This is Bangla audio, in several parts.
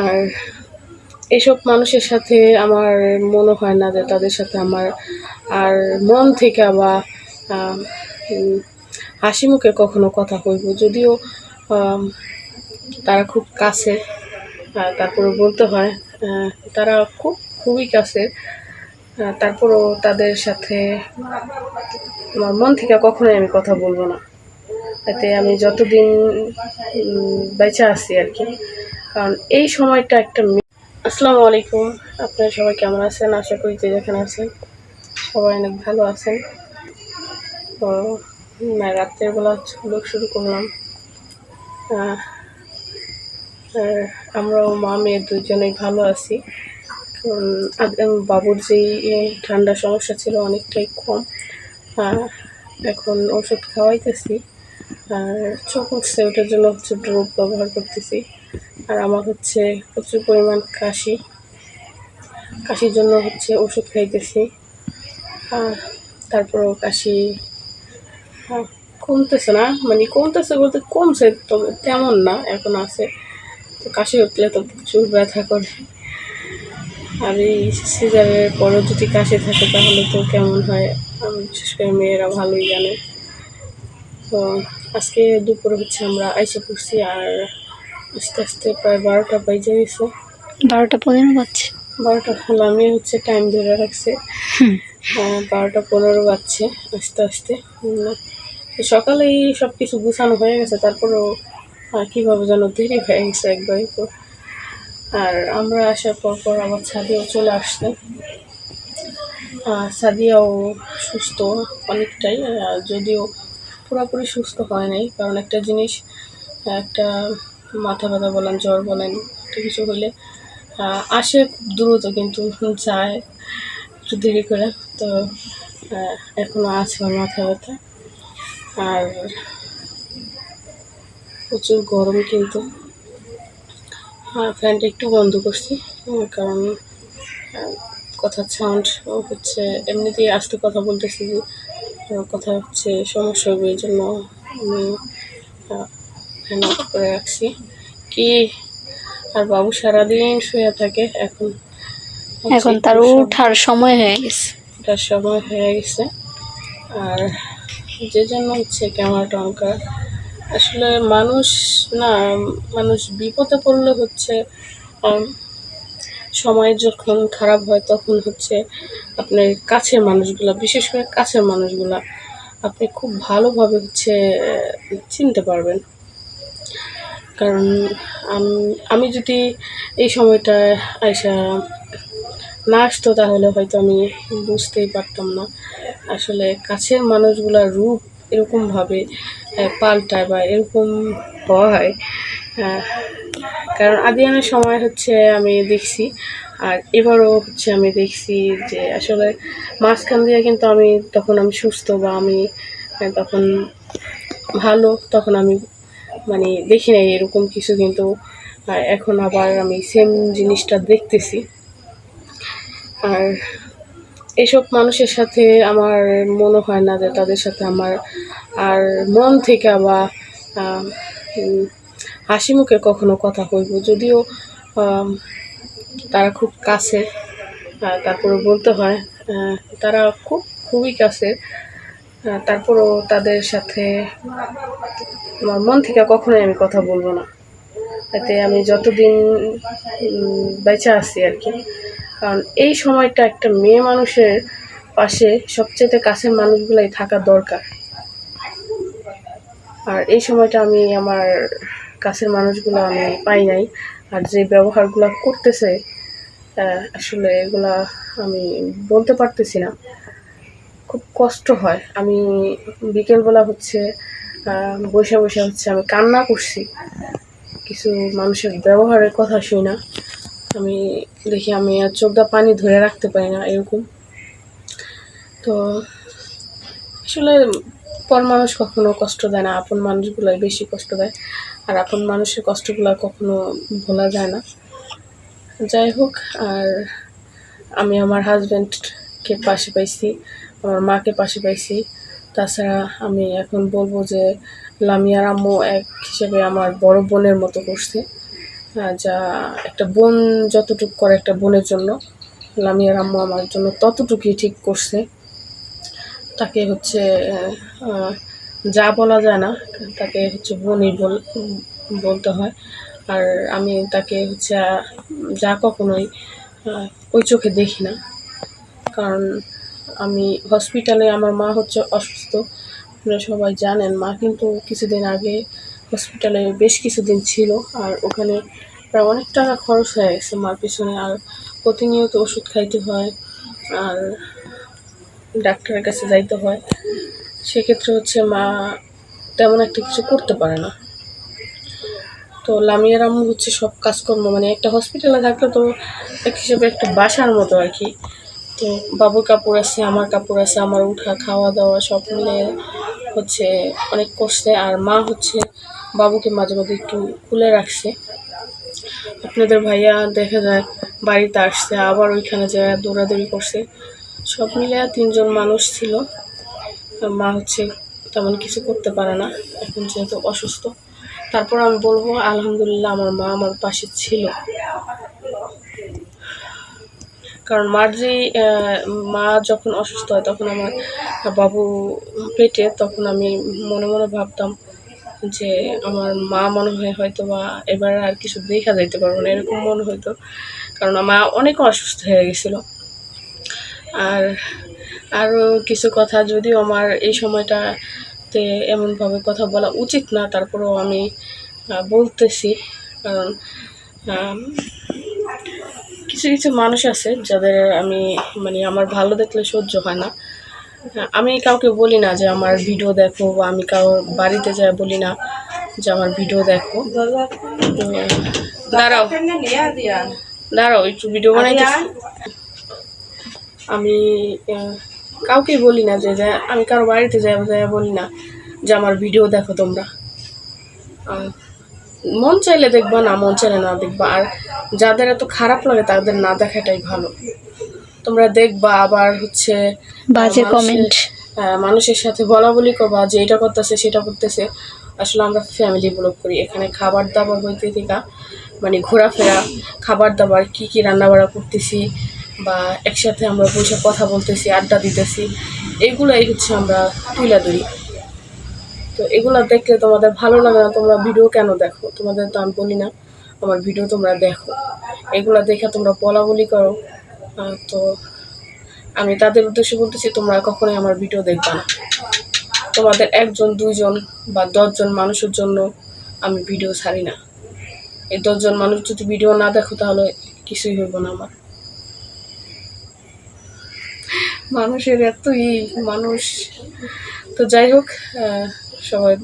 আর এসব মানুষের সাথে আমার মনে হয় না যে তাদের সাথে আমার আর মন থেকে বা হাসি মুখে কখনো কথা কইব। যদিও তারা খুব কাছে তারপরে বলতে হয় তারা খুব, খুবই কাছে তারপরেও তাদের সাথে আমার মন থেকে কখনোই আমি কথা বলব না। এতে আমি যতদিন বেঁচে আছি আর কি কারণ এই সময়টা একটা আসসালামু আলাইকুম। আপনারা সবাই কেমন আছেন? আশা করি যে যেখানে আছেন সবাই অনেক ভালো আছেন। তো উম, রাত্রের বেলা ব্লগ শুরু করলাম। আমরাও মা মেয়ে দুজনেই ভালো আছি। বাবুর যেই এ, ঠান্ডা সমস্যা ছিল অনেকটাই কম। এখন ওষুধ খাওয়াইতেছি। আর চোখ উঠছে ওটার জন্য হচ্ছে ড্রপ ব্যবহার করতেছি। আর আমার হচ্ছে প্রচুর পরিমাণ কাশি। কাশির জন্য হচ্ছে ওষুধ খাইতেছি। আর তারপরেও কাশি আহ, কমতেছে না। মানে কমতেছে বলতে কমছে তবে তেমন না এখন আছে। তো কাশি উঠলে তো প্রচুর ব্যথা করে। আর এই সিজারের পরও যদি কাশি থাকে তাহলে তো কেমন হয়? বিশেষ করে মেয়েরা ভালোই জানে। তো আজকে দুপুরে হচ্ছে আমরা আইসে পড়ছি আর আস্তে আস্তে প্রায় বারোটা বাজে গেছে বারোটা পনেরো বাজছে। বারোটা হলো আমি হচ্ছে টাইম ধরে রাখছি। হ্যাঁ বারোটা পনেরো বাজছে আস্তে আস্তে। সকালেই সব কিছু গুছানো হয়ে গেছে তারপরেও কীভাবে যেন দেরি হয়ে গেছে একবারই তো। আর আমরা আসার পর পর আবার ছাদিয়াও চলে আসছে। সাদিয়াও সুস্থ অনেকটাই যদিও পুরোপুরি সুস্থ হয় নাই কারণ একটা জিনিস একটা মাথা ব্যথা বলেন জ্বর বলেন কিছু হলে আসে দ্রুত কিন্তু যায় একটু দেরি করে। তো আহ, এখনও আছে আমার মাথা ব্যথা। আর প্রচুর গরম কিন্তু। হ্যাঁ ফ্যানটা একটু বন্ধ করছি কারণ আহ, কথার সাউন্ড হচ্ছে এমনিতেই আসতে কথা বলতেছি কথা হচ্ছে সমস্যা হবে এই জন্য আমি ফ্যান করে রাখছি কি? আর বাবু সারাদিন শুয়ে থাকে এখন এখন তার উঠার সময় হয়ে গেছে। তার সময় হয়ে গেছে। আর যে জন্য হচ্ছে ক্যামেরাটা অন করা আসলে মানুষ না মানুষ বিপদে পড়লে হচ্ছে সময় যখন খারাপ হয় তখন হচ্ছে আপনার কাছের মানুষগুলা বিশেষ করে কাছের মানুষগুলা আপনি খুব ভালোভাবে হচ্ছে চিনতে পারবেন। কারণ আমি যদি এই সময়টা আয়সা না আসতো তাহলে হয়তো আমি বুঝতেই পারতাম না। আসলে কাছের মানুষগুলার রূপ এরকমভাবে পাল্টায় বা এরকম হয়। কারণ আদিয়ানের সময় হচ্ছে আমি দেখছি, আর এবারও হচ্ছে আমি দেখছি যে আসলে মাঝখান দিয়ে কিন্তু আমি, তখন আমি সুস্থ বা আমি তখন ভালো, তখন আমি মানে দেখি নাই এরকম কিছু, কিন্তু এখন আবার আমি সেম জিনিসটা দেখতেছি। আর এসব মানুষের সাথে আমার মনে হয় না যে তাদের সাথে আমার আর মন থেকে বা হাসি মুখে কখনো কথা কইব। যদিও তারা খুব কাছে তারপরে বলতে হয় তারা খুব, খুবই কাছে তারপরেও তাদের সাথে আমার মন থেকে কখনোই আমি কথা বলব না। এতে আমি যতদিন বেঁচে আছি আর কি। কারণ এই সময়টা একটা মেয়ে মানুষের পাশে সবচেয়ে কাছের মানুষগুলাই থাকা দরকার। আর এই সময়টা আমি আমার কাছের মানুষগুলো আমি পাই নাই। আর যে ব্যবহারগুলো করতেছে আসলে এগুলা আমি বলতে পারতেছি না। খুব কষ্ট হয়। আমি বিকেলবেলা হচ্ছে বসে বসে হচ্ছে আমি কান্না করছি। কিছু মানুষের ব্যবহারের কথা শুই না। আমি দেখি আমি আর চোখটা পানি ধরে রাখতে পারি না এরকম। তো আসলে পর মানুষ কখনো কষ্ট দেয় না, আপন মানুষগুলাই বেশি কষ্ট দেয়। আর আপন মানুষের কষ্টগুলো কখনো ভোলা যায় না। যাই হোক, আর আমি আমার হাজব্যান্ডকে পাশে পাইছি, আমার মাকে পাশে পাইছি। তাছাড়া আমি এখন বলব যে লামিয়ার আম্মু এক হিসেবে আমার বড় বোনের মতো করছে। যা একটা বোন যতটুকু করে একটা বোনের জন্য লামিয়ার আম্মু আমার জন্য ততটুকুই ঠিক করছে। তাকে হচ্ছে যা বলা যায় না, তাকে হচ্ছে বোনই বল, বলতে হয়। আর আমি তাকে হচ্ছে যা কখনোই ওই চোখে দেখি না। কারণ আমি হসপিটালে আমার মা হচ্ছে অসুস্থ। আপনারা সবাই জানেন, মা কিন্তু কিছুদিন আগে হসপিটালে বেশ কিছুদিন ছিল আর ওখানে প্রায় অনেক টাকা খরচ হয়ে গেছে মার পিছনে। আর প্রতিনিয়ত ওষুধ খাইতে হয় আর ডাক্তারের কাছে যাইতে হয়। সেক্ষেত্রে হচ্ছে মা তেমন একটা কিছু করতে পারে না। তো লামিয়ার আম্মু হচ্ছে সব কাজকর্ম মানে একটা হসপিটালে থাকলে তো এক হিসেবে একটা বাসার মতো আর কি। তো বাবুর কাপড় আছে, আমার কাপড় আছে, আমার উঠা, খাওয়া দাওয়া সব মিলে হচ্ছে অনেক করছে আর মা হচ্ছে বাবুকে মাঝে মাঝে একটু খুলে রাখছে। আপনাদের ভাইয়া দেখা যায় বাড়িতে আসছে, আবার ওইখানে যায়, দৌড়াদৌড়ি করছে। সব মিলে তিনজন মানুষ ছিল। মা হচ্ছে তেমন কিছু করতে পারে না, এখন যেহেতু অসুস্থ। তারপর আমি বলব, আলহামদুলিল্লাহ আমার মা আমার পাশে ছিল। কারণ মার যে মা যখন অসুস্থ হয়, তখন আমার বাবু পেটে, তখন আমি মনে মনে ভাবতাম যে আমার মা মনে হয় হয়তো বা এবার আর কিছু দেখা যাইতে পারব না, এরকম মনে হতো কারণ মা অনেক অসুস্থ হয়ে গেছিল। আর আরও কিছু কথা, যদিও আমার এই সময়টাতে এমনভাবে কথা বলা উচিত না, তারপরেও আমি বলতেছি। কারণ কিছু কিছু মানুষ আছে যাদের আমি মানে আমার ভালো দেখলে সহ্য হয় না। আমি কাউকে বলি না যে আমার ভিডিও দেখো বা আমি কারোর বাড়িতে যাই বলি না যে আমার ভিডিও দেখো। দাঁড়াও। দাঁড়াও একটু ভিডিও বানাইতেছি। আমি কাউকে বলি না যে আমি কারও বাড়িতে যাই যাই বলি না যে আমার ভিডিও দেখো তোমরা। মন চাইলে দেখবা না মন চাইলে না দেখবা। আর যাদের এত খারাপ লাগে তাদের না দেখাটাই ভালো। তোমরা দেখবা আবার হচ্ছে বাজে কমেন্ট হ্যাঁ, মানুষের সাথে বলা বলি করবা যে এটা করতেছে সেটা করতেছে। আসলে আমরা ফ্যামিলি ব্লগ করি। এখানে খাবার দাবার হইতে থেকে মানে ঘোরাফেরা খাবার দাবার কি কি রান্না বাড়া করতেছি বা একসাথে আমরা বসে কথা বলতেছি আড্ডা দিতেছি এগুলাই হচ্ছে আমরা তুলে ধরি। তো এগুলো দেখলে তোমাদের ভালো লাগে না, তোমরা ভিডিও কেন দেখো? তোমাদের তো আমি বলি না, আমার ভিডিও তোমরা দেখো। এগুলো দেখে তোমরা বলা বলি করো তো আমি তাদের উদ্দেশ্যে বলতেছি, তোমরা কখনোই আমার ভিডিও দেখবে না। তোমাদের একজন, দুইজন বা দশজন মানুষের জন্য আমি ভিডিও ছাড়ি না। এই দশজন মানুষ যদি ভিডিও না দেখো, তাহলে কিছুই হইব না আমার। মানুষের এতই মানুষ। তো যাই হোক সবাই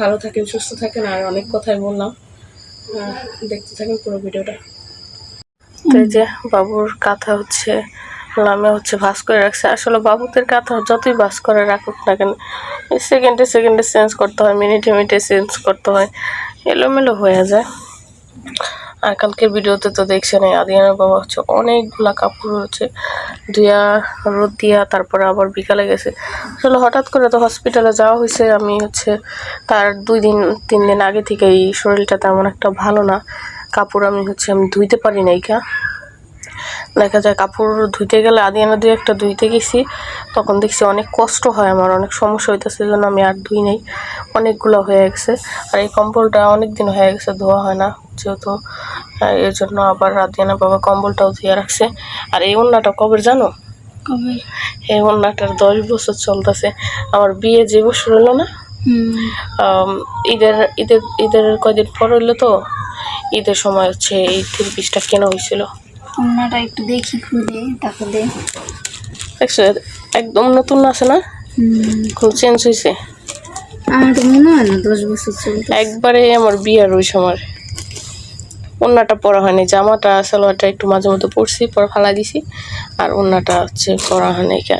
ভালো থাকেন, সুস্থ থাকেন, আর অনেক কথাই বললাম। দেখতে থাকেন পুরো ভিডিওটা। তো এই যে বাবুর কাঁথা হচ্ছে, নামে হচ্ছে ভাস করে রাখছে। আসলে বাবুদের কথা যতই ভাস করে রাখুক না কেন, সেকেন্ডে সেকেন্ডে চেঞ্জ করতে হয়, মিনিটে মিনিটে চেঞ্জ করতে হয়, এলোমেলো হয়ে যায়। আর কালকের ভিডিওতে তো দেখছেন আদিয়ানের বাবা হচ্ছে অনেকগুলা কাপড় হচ্ছে ধুয়া রোদ দিয়া, তারপরে আবার বিকালে গেছে। আসলে হঠাৎ করে তো হসপিটালে যাওয়া হয়েছে, আমি হচ্ছে তার দুই দিন, তিন দিন আগে থেকে এই শরীরটা তেমন একটা ভালো না। কাপড় আমি হচ্ছে আমি ধুইতে পারি নাই কা। দেখা যায় কাপড় ধুইতে গেলে আদিয়ানা দুই একটা ধুইতে গেছি তখন দেখছি অনেক কষ্ট হয় আমার অনেক সমস্যা হইতেছে জন্য আমি আর ধুই নেই। অনেকগুলো হয়ে গেছে। আর এই কম্বলটা অনেক দিন হয়ে গেছে ধোয়া হয় না যেহেতু। এর জন্য আবার আদিয়ানা বাবা কম্বলটাও ধুয়ে রাখছে। আর এই ওন্নাটা কবে জানো? এই ওন্নাটার দশ বছর চলতেছে। আমার বিয়ে যে বছর হলো না? ঈদের ঈদের ঈদের কয়দিন পর হইল তো? ঈদের সময় হচ্ছে এই থ্রি পিসটা কেনা হয়েছিল ওনাটা একটু দেখি খুলে তারপরে একদম নতুন আছে না? খুব চেঞ্জ হয়েছে আমার তো মনে হয় না দশ বছর চলতে একবারে আমার বিয়ার ওই সময়। ওন্নাটা পরা হয়নি জামাটা সালোয়ারটা একটু মাঝে মধ্যে পরছি পরে ফালা দিছি আর ওন্নাটা হচ্ছে পরা হয়নি কে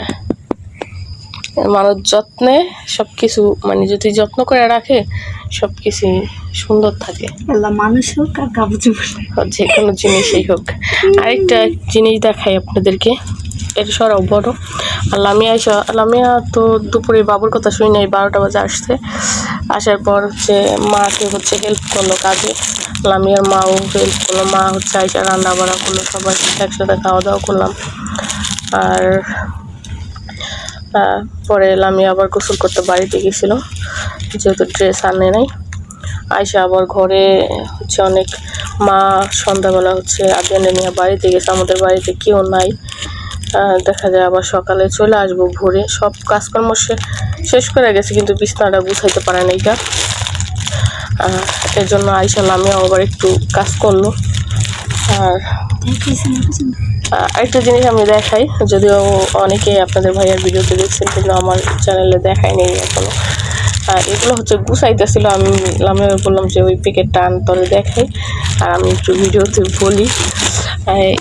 মানুষ যত্নে সব কিছু মানে যদি যত্ন করে রাখে সব কিছুই সুন্দর থাকে। আল্লাহ মানুষ হোক আর কাপড় যে কোনো জিনিসই হোক। আরেকটা জিনিস দেখাই আপনাদেরকে এটা সরাও বড়। আর লামিয়া এসে লামিয়া তো দুপুরে বাবুর কথা শুনি নাই বারোটা বাজে আসছে। আসার পর হচ্ছে মাকে হচ্ছে হেল্প করল কাজে। লামিয়ার মাও হেল্প করল মা হচ্ছে আইসা রান্না বান্না করল সবাই একসাথে খাওয়া দাওয়া করলাম। আর পরে লামিয়া আবার গোসল করতে বাড়িতে গেছিল যেহেতু ড্রেস আনে নাই। আয়সা আবার ঘরে হচ্ছে অনেক মা, সন্ধ্যাবেলা হচ্ছে আদিয়ানে নিয়ে বাড়িতে গেছে। আমাদের বাড়িতে কেউ নাই। দেখা যায় আবার সকালে চলে আসব ভোরে। সব কাজকর্ম শেষ করে গেছে, কিন্তু বিছনাটা গুছাইতে পারে না এটা এর জন্য আয়সা লামিয়া আবার একটু কাজ করল। আর আরেকটা জিনিস আমি দেখাই যদিও অনেকেই আপনাদের ভাইয়ার ভিডিওতে দেখছেন কিন্তু আমার চ্যানেলে দেখাই নেই এখনও। আর এগুলো হচ্ছে গুছাইতেছিল আমি আমি বললাম যে ওই প্যাকেটটা আনতরে দেখাই। আর আমি একটু ভিডিওতে বলি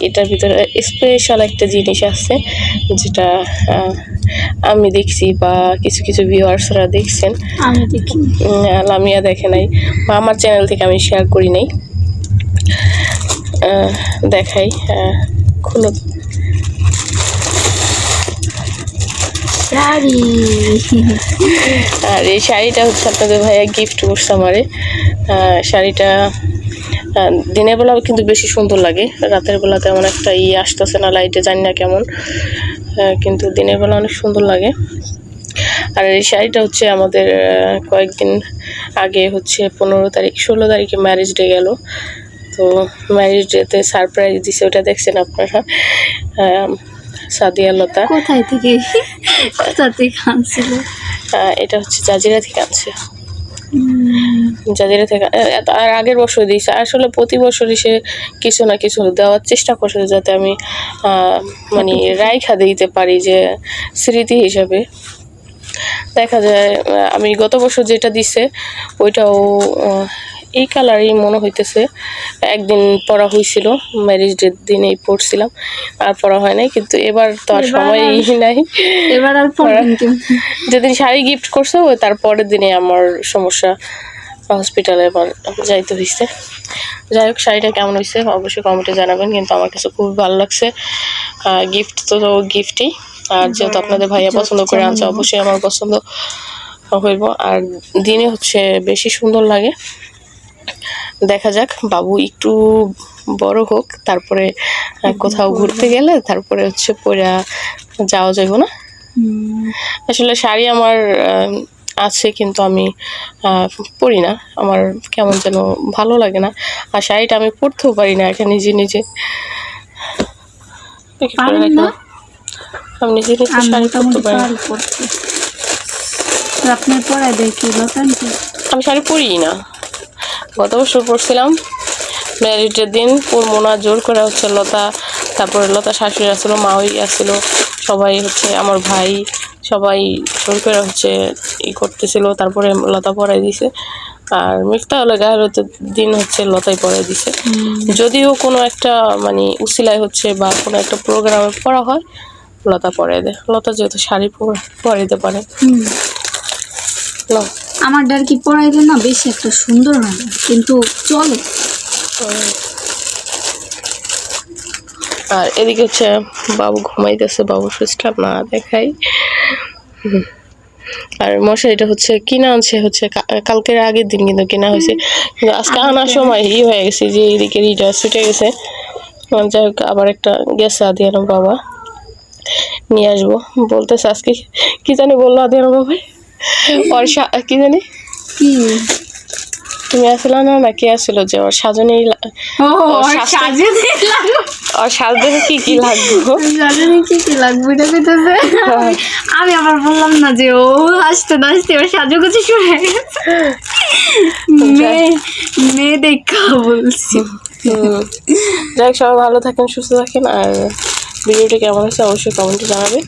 এটার ভিতরে স্পেশাল একটা জিনিস আছে যেটা আমি দেখছি বা কিছু কিছু ভিউয়ার্সরা দেখছেন। লামিয়া দেখে নাই বা আমার চ্যানেল থেকে আমি শেয়ার করি নাই। দেখাই খুলো শাড়ি। আর এই শাড়িটা হচ্ছে আপনাদের ভাইয়া গিফট করছে আমারে। শাড়িটা দিনের বেলা কিন্তু বেশি সুন্দর লাগে। রাতের বেলা তেমন একটা ই আসতেছে না লাইটে জানি না কেমন। কিন্তু দিনের বেলা অনেক সুন্দর লাগে। আর এই শাড়িটা হচ্ছে আমাদের কয়েকদিন আগে হচ্ছে পনেরো তারিখ, ষোলো তারিখে ম্যারেজ ডে গেল। তো ম্যারেজ ডেতে সারপ্রাইজ দিছে ওটা দেখছেন আপনারা? সাদিয়া লতা। কোথায় থেকে? কোথা থেকে আনছিল? এটা হচ্ছে জাজিরা থেকে আনছে। জাজিরা থেকে আর আগের বছর দিয়েছে। আসলে প্রতি বছরই সে কিছু না কিছু দেওয়ার চেষ্টা করছে যাতে আমি মানে রাইখা দিতে পারি যে স্মৃতি হিসাবে। দেখা যায় আমি গত বছর যেটা দিছে ওইটাও এই কালারই মনে হইতেছে। একদিন পরা হয়েছিল ম্যারেজ ডের দিনেই পড়ছিলাম আর পরা হয় নাই কিন্তু এবার তো আর এবার সময়ই নাই। এবার আর যেদিন শাড়ি গিফট করছে ওই তার পরের দিনে আমার সমস্যা হসপিটালে আবার যাইতে হয়েছে যাই হোক শাড়িটা কেমন হয়েছে অবশ্যই কমেন্টে জানাবেন কিন্তু আমার কাছে খুব ভালো লাগছে। গিফট তো গিফটই আর যেহেতু আপনাদের ভাইয়া পছন্দ করে আনছে অবশ্যই আমার পছন্দ হইব। আর দিনে হচ্ছে বেশি সুন্দর লাগে। দেখা যাক বাবু একটু বড় হোক তারপরে কোথাও ঘুরতে গেলে তারপরে হচ্ছে পরে যাওয়া যাবে না? আসলে শাড়ি আমার আছে কিন্তু আমি পরি না। আমার কেমন যেন ভালো লাগে না। আর শাড়িটা আমি পরতেও পারি না একা নিজে নিজে। কি? আমি নিজে নিজে শাড়ি পরতে পারি না। পারি পড়তে তো আপনার পড়ায় দেখি আমি শাড়ি পরিই না। গত বছর পড়ছিলাম। ম্যারিজের দিন পরবো না জোর করে হচ্ছে লতা তারপরে লতা শাশুড়ি আসলো মাওই আসলো সবাই হচ্ছে আমার ভাই সবাই জোর করে হচ্ছে ই করতেছিল তারপরে লতা পরাই দিছে। আর মিফতা হলে গায়ের হতে দিন হচ্ছে লতাই পরাই দিছে। যদিও কোনো একটা মানে উসিলায় হচ্ছে বা কোনো একটা প্রোগ্রামে পড়া হয় লতা পরাই দেয়। লতা যেহেতু শাড়ি পরা- পরাইতে পারে। আমার ডার কি পড়াইলে না বেশি একটা সুন্দর হয় না? কিন্তু চলে। আর এদিকে হচ্ছে বাবু ঘুমাইতেছে বাবু সুইচটা না দেখাই। আর মশারিটা হচ্ছে কিনা আনছে হচ্ছে কালকের আগের দিন কিন্তু কিনা হয়েছে। কিন্তু আজকে আনার সময় ই হয়ে গেছে যে এদিকে ইটা ছুটে গেছে। যাই হোক আবার একটা গেছে আদিয়ানো বাবা নিয়ে আসব। বলতেছে আজকে কি জানি বলল আদিয়ানো বাবা ওর কি জানি? কি তুমি আসলে না না কে আসছিল যে ওর সাজনে ওর সাজেনি ওর কি কি লাগবে? সাজেনি কি কি লাগবে এটা পেতেছে হ্যাঁ। আমি আবার বললাম না যে ও আসতে না আসতে সাজুগুজি শুরু হয়ে গেছে। মেয়ে মেয়ে দেখা বলছি। যাই সবাই ভালো থাকেন সুস্থ থাকেন আর ভিডিওটি কেমন হয়েছে অবশ্যই কমেন্টে জানাবেন।